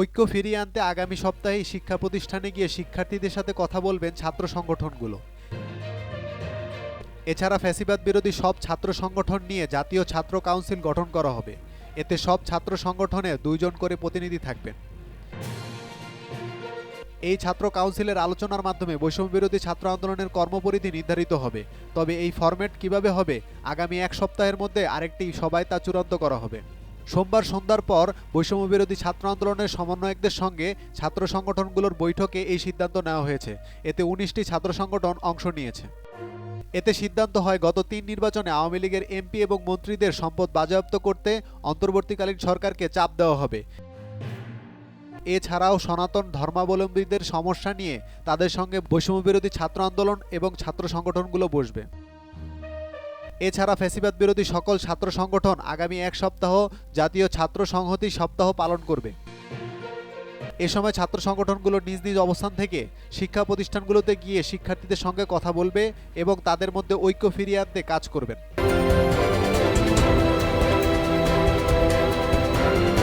ঐক্য ফিরিয়ে আনতে আগামী সপ্তাহেই শিক্ষা প্রতিষ্ঠানে গিয়ে শিক্ষার্থীদের সাথে কথা বলবেন ছাত্র সংগঠনগুলো। এছাড়া ফ্যাসিবাদ বিরোধী সব ছাত্র সংগঠন নিয়ে জাতীয় ছাত্র কাউন্সিল গঠন করা হবে। এতে সব ছাত্র সংগঠনে দুইজন করে প্রতিনিধি থাকবেন। এই ছাত্র কাউন্সিলের আলোচনার মাধ্যমে বৈষম্য বিরোধী ছাত্র আন্দোলনের কর্মপরিধি নির্ধারিত হবে। তবে এই ফরম্যাট কীভাবে হবে, আগামী এক সপ্তাহের মধ্যে আরেকটি সবাই তা চূড়ান্ত করা হবে। সোমবার সন্ধ্যার পর বৈষম্য বিরোধী ছাত্র আন্দোলনের সমন্বয়কদের সঙ্গে ছাত্র সংগঠনগুলোর বৈঠকে এই সিদ্ধান্ত নেওয়া হয়েছে। এতে উনিশটি ছাত্র সংগঠন অংশ নিয়েছে। এতে সিদ্ধান্ত হয়, গত তিন নির্বাচনে আওয়ামী লীগের এমপি এবং মন্ত্রীদের সম্পদ বাজেয়াপ্ত করতে অন্তর্বর্তীকালীন সরকারকে চাপ দেওয়া হবে। এছাড়াও সনাতন ধর্মাবলম্বীদের সমস্যা নিয়ে তাদের সঙ্গে বৈষম্যবিরোধী ছাত্র আন্দোলন এবং ছাত্র সংগঠনগুলো বসবে। এছাড়া ফ্যাসিবাদ বিরোধী সকল ছাত্র সংগঠন আগামী এক সপ্তাহ জাতীয় ছাত্র সংহতি সপ্তাহ পালন করবে। এ সময় ছাত্র সংগঠনগুলো নিজ নিজ অবস্থান থেকে শিক্ষা প্রতিষ্ঠানগুলোতে গিয়ে শিক্ষার্থীদের সঙ্গে কথা বলবে এবং তাদের মধ্যে ঐক্য ফিরিয়ে আনতে কাজ করবেন।